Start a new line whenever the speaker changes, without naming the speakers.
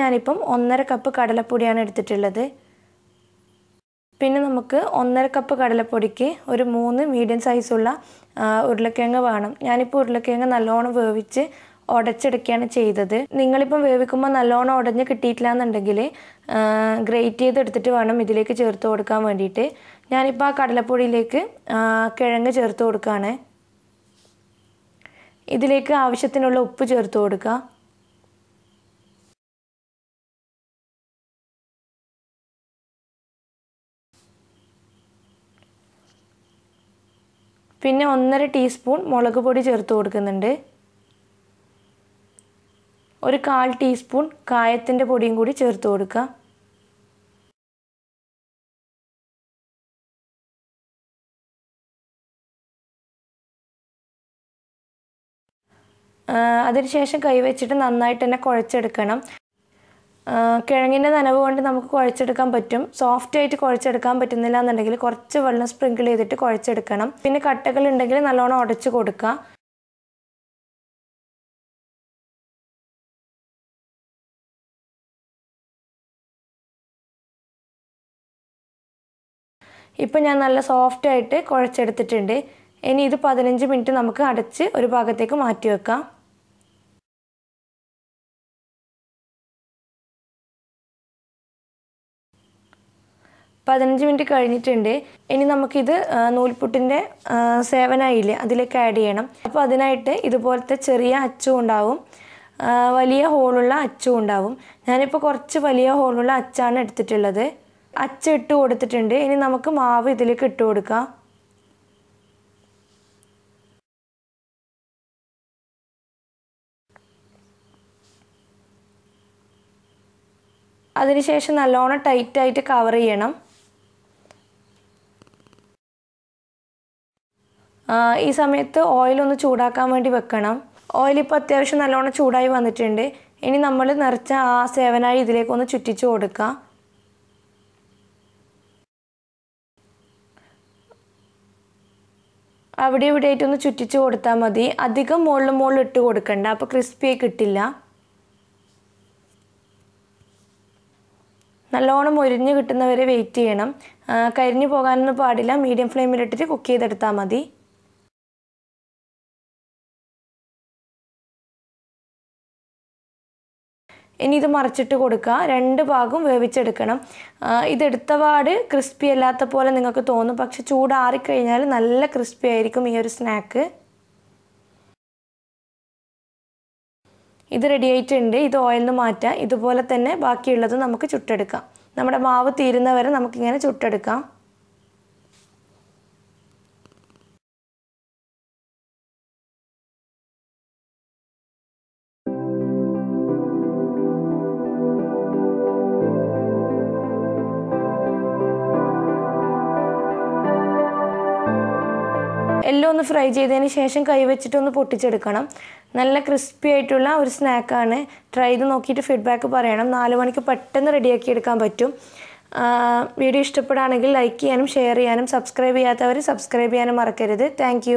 ഞാനിപ്പം ഒന്നര കപ്പ് കടലപ്പൊടിയാണ് എടുത്തിട്ടുള്ളത്. പിന്നെ നമുക്ക് ഒന്നര കപ്പ് കടലപ്പൊടിക്ക് ഒരു മൂന്ന് മീഡിയം സൈസുള്ള ഉരുളക്കിഴങ്ങ് വേണം. ഞാനിപ്പോൾ ഉരുളക്കിഴങ്ങ് നല്ലോണം വേവിച്ച് ഉടച്ചെടുക്കുകയാണ് ചെയ്തത്. നിങ്ങളിപ്പം വേവിക്കുമ്പോൾ നല്ലോണം ഉടഞ്ഞ് കിട്ടിയിട്ടില്ല എന്നുണ്ടെങ്കിൽ ഗ്രേറ്റ് ചെയ്തെടുത്തിട്ട് വേണം ഇതിലേക്ക് ചേർത്ത് കൊടുക്കാൻ വേണ്ടിയിട്ട്. ഞാനിപ്പോൾ ആ കടലപ്പൊടിയിലേക്ക് കിഴങ്ങ് ചേർത്ത് കൊടുക്കുകയാണ് ഇതിലേക്ക് ആവശ്യത്തിനുള്ള ഉപ്പ് ചേർത്ത് കൊടുക്കുക. പിന്നെ ഒന്നര ടീസ്പൂൺ മുളക് പൊടി ചേർത്ത് കൊടുക്കുന്നുണ്ട്. ഒരു കാൽ ടീസ്പൂൺ കായത്തിന്റെ പൊടിയും കൂടി ചേർത്ത് കൊടുക്കുക. അതിനുശേഷം കൈവച്ചിട്ട് നന്നായിട്ട് തന്നെ കുഴച്ചെടുക്കണം. കിഴങ്ങിന്റെ നനവ് കൊണ്ട് നമുക്ക് കുഴച്ചെടുക്കാൻ പറ്റും. സോഫ്റ്റ് ആയിട്ട് കുഴച്ചെടുക്കാൻ പറ്റുന്നില്ല എന്നുണ്ടെങ്കിൽ കുറച്ച് വെള്ളം സ്പ്രിങ്കിൾ ചെയ്തിട്ട് കുഴച്ചെടുക്കണം. പിന്നെ കട്ടകൾ ഉണ്ടെങ്കിൽ നല്ലോണം ഉടച്ചു കൊടുക്കുക. ഇപ്പം ഞാൻ നല്ല സോഫ്റ്റ് ആയിട്ട് കുഴച്ചെടുത്തിട്ടുണ്ട്. ഇനി ഇത് പതിനഞ്ച് മിനിറ്റ് നമുക്ക് അടച്ച് ഒരു ഭാഗത്തേക്ക് മാറ്റി വെക്കാം. പതിനഞ്ച് മിനിറ്റ് കഴിഞ്ഞിട്ടുണ്ട്. ഇനി നമുക്കിത് നൂൽപുട്ടിന്റെ സേവനായില്ലേ അതിലേക്ക് ആഡ് ചെയ്യണം. അപ്പോൾ അതിനായിട്ട് ഇതുപോലത്തെ ചെറിയ അച്ചും ഉണ്ടാവും. വലിയ ഹോളുള്ള അച്ചും ഉണ്ടാവും. ഞാനിപ്പോൾ കുറച്ച് വലിയ ഹോളുള്ള അച്ചാണ് എടുത്തിട്ടുള്ളത്. അച്ച് ഇട്ട് കൊടുത്തിട്ടുണ്ട്. ഇനി നമുക്ക് മാവ് ഇതിലേക്ക് ഇട്ട് കൊടുക്കാം. അതിനുശേഷം നല്ലോണം ടൈറ്റായിട്ട് കവർ ചെയ്യണം. ഈ സമയത്ത് ഓയിലൊന്ന് ചൂടാക്കാൻ വേണ്ടി വെക്കണം. ഓയിൽ ഇപ്പോൾ അത്യാവശ്യം നല്ലോണം ചൂടായി വന്നിട്ടുണ്ട്. ഇനി നമ്മൾ നിറച്ച ആ സേവനായി ഇതിലേക്കൊന്ന് ചുറ്റിച്ച് കൊടുക്കാം. അവിടെ ഇവിടെ ആയിട്ടൊന്ന് ചുറ്റിച്ച് കൊടുത്താൽ മതി. അധികം മുകളിൽ മുകളിൽ ഇട്ട് കൊടുക്കണ്ട. അപ്പോൾ ക്രിസ്പിയായി കിട്ടില്ല. നല്ലോണം മൊരിഞ്ഞ് കിട്ടുന്നവരെ വെയിറ്റ് ചെയ്യണം. കരിഞ്ഞു പോകാനൊന്നും പാടില്ല. മീഡിയം ഫ്ലെയിമിലിട്ടിട്ട് കുക്ക് ചെയ്തെടുത്താൽ മതി. ഇനി ഇത് മറിച്ചിട്ട് കൊടുക്കുക. രണ്ട് ഭാഗവും വേവിച്ചെടുക്കണം. ഇതെടുത്ത പാട് ക്രിസ്പി അല്ലാത്ത പോലെ നിങ്ങൾക്ക് തോന്നും. പക്ഷെ ചൂടാറിക്കഴിഞ്ഞാൽ നല്ല ക്രിസ്പി ആയിരിക്കും ഈ ഒരു സ്നാക്ക് ഇത് റെഡി ആയിട്ടുണ്ട്. ഇത് ഓയിലിൽ നിന്ന് മാറ്റാം. ഇതുപോലെ തന്നെ ബാക്കിയുള്ളത് നമുക്ക് ചുട്ടെടുക്കാം. നമ്മുടെ മാവ് തീരുന്നവരെ നമുക്കിങ്ങനെ ചുട്ടെടുക്കാം. എല്ലാം ഒന്ന് ഫ്രൈ ചെയ്തതിന് ശേഷം കൈവച്ചിട്ടൊന്ന് പൊട്ടിച്ചെടുക്കണം. നല്ല ക്രിസ്പി ആയിട്ടുള്ള ഒരു സ്നാക്കാണ് ട്രൈ ചെയ്ത് നോക്കിയിട്ട് ഫീഡ്ബാക്ക് പറയണം. നാല് മണിക്ക് പെട്ടെന്ന് റെഡിയാക്കി എടുക്കാൻ പറ്റും വീഡിയോ ഇഷ്ടപ്പെടുകയാണെങ്കിൽ ലൈക്ക് ചെയ്യാനും ഷെയർ ചെയ്യാനും സബ്സ്ക്രൈബ് ചെയ്യാത്തവർ സബ്സ്ക്രൈബ് ചെയ്യാനും മറക്കരുത്. താങ്ക്